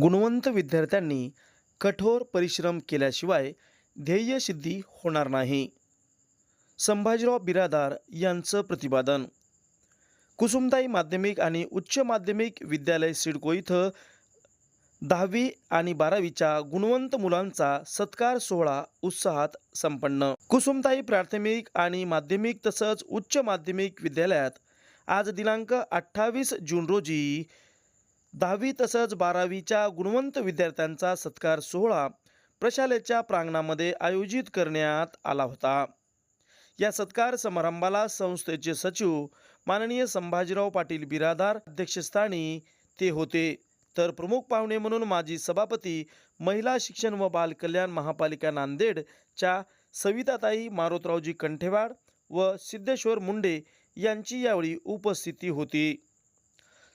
गुणवंत विद्यार्थ्यांनी कठोर परिश्रम केल्याशिवाय ध्येयसिद्धी होणार नाही. संभाजीराव बिरादार यांचं प्रतिपादन. कुसुमताई माध्यमिक आणि उच्च माध्यमिक विद्यालय सिडको इथं दहावी आणि बारावीच्या गुणवंत मुलांचा सत्कार सोहळा उत्साहात संपन्न. कुसुमताई प्राथमिक आणि माध्यमिक तसंच उच्च माध्यमिक विद्यालयात आज दिनांक अठ्ठावीस जून रोजी दहावी तसंच बारावीच्या गुणवंत विद्यार्थ्यांचा सत्कार सोहळा प्रशालेच्या प्रांगणामध्ये आयोजित करण्यात आला होता. या सत्कार समारंभाला संस्थेचे सचिव माननीय संभाजीराव पाटील बिरादार अध्यक्षस्थानी ते होते. तर प्रमुख पाहुणे म्हणून माजी सभापती महिला शिक्षण व बाल कल्याण महापालिका नांदेडच्या सविताताई मारोतरावजी कंठेवाड व सिद्धेश्वर मुंडे यांची यावेळी उपस्थिती होती.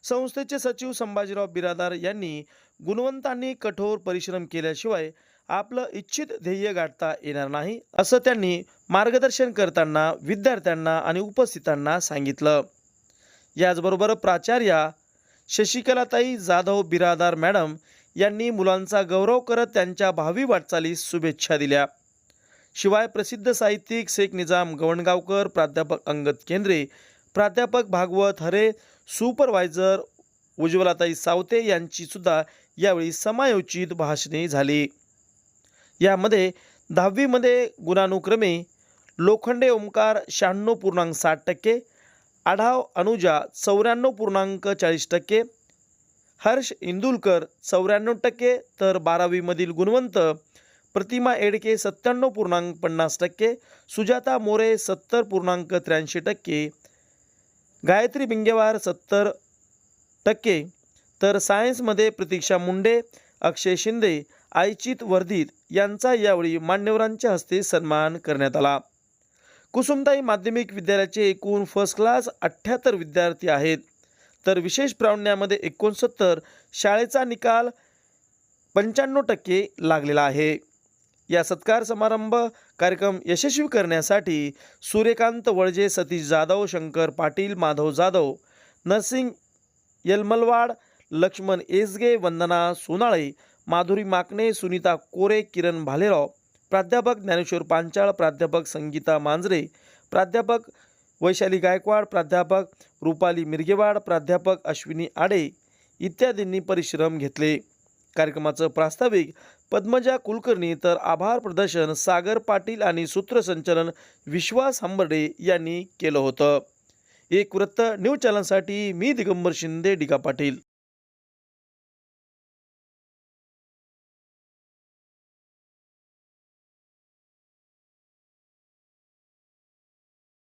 संस्थेचे सचिव संभाजीराव बिरादार यांनी गुणवंतांनी कठोर परिश्रम केल्याशिवाय आपलं इच्छित ध्येय गाठता येणार नाही असं त्यांनी मार्गदर्शन करताना विद्यार्थ्यांना आणि उपस्थितांना सांगितलं. याचबरोबर प्राचार्या शशिकलाताई जाधव बिरादार मॅडम यांनी मुलांचा गौरव करत त्यांच्या भावी वाटचालीस शुभेच्छा दिल्या. शिवाय प्रसिद्ध साहित्यिक शेख निजाम गवणगावकर प्राध्यापक अंगद केंद्रे प्राध्यापक भागवत हरे सुपरवायझर उज्ज्वलाताई सावते यांची सुद्धा यावेळी समायोजित भाषणे झाली. यामध्ये दहावीमध्ये गुणानुक्रमे लोखंडे ओंकार शहाण्णव पूर्णांक साठ टक्के आढाव अनुजा चौऱ्याण्णव पूर्णांक चाळीस टक्के हर्ष इंदुलकर चौऱ्याण्णव टक्के तर बारावीमधील गुणवंत प्रतिमा एडके सत्त्याण्णव पूर्णांक पन्नास टक्के सुजाता मोरे सत्तर पूर्णांक त्र्याऐंशी टक्के गायत्री बिंगेवार सत्तर टक्के. तर सायन्समध्ये प्रतीक्षा मुंडे अक्षय शिंदे आयचित वर्धित यांचा यावेळी मान्यवरांच्या हस्ते सन्मान करण्यात आला. कुसुमताई माध्यमिक विद्यालयाचे एकूण फर्स्ट क्लास अठ्ठ्याहत्तर विद्यार्थी आहेत. तर विशेष प्रावण्यामध्ये एकोणसत्तर शाळेचा निकाल पंच्याण्णव टक्के लागलेला आहे. या सत्कार समारंभ कार्यक्रम यशस्वी करण्यासाठी सूर्यकांत वळजे सतीश जाधव शंकर पाटील माधव जाधव नरसिंग यलमलवाड लक्ष्मण एसगे वंदना सोनाळे माधुरी माकणे सुनीता कोरे किरण भालेराव प्राध्यापक ज्ञानेश्वर पांचाळ प्राध्यापक संगीता मांजरे प्राध्यापक वैशाली गायकवाड प्राध्यापक रुपाली मिरगेवाड प्राध्यापक अश्विनी आडे इत्यादींनी परिश्रम घेतले. कार्यक्रमाचं प्रास्ताविक. पद्मजा कुलकर्णी तर आभार प्रदर्शन सागर पाटील आणि सूत्रसंचलन विश्वास हंबर्डे यांनी केलं होतं. एक वृत्त न्यूज चॅनलसाठी मी दिगंबर शिंदे डिगा पाटील.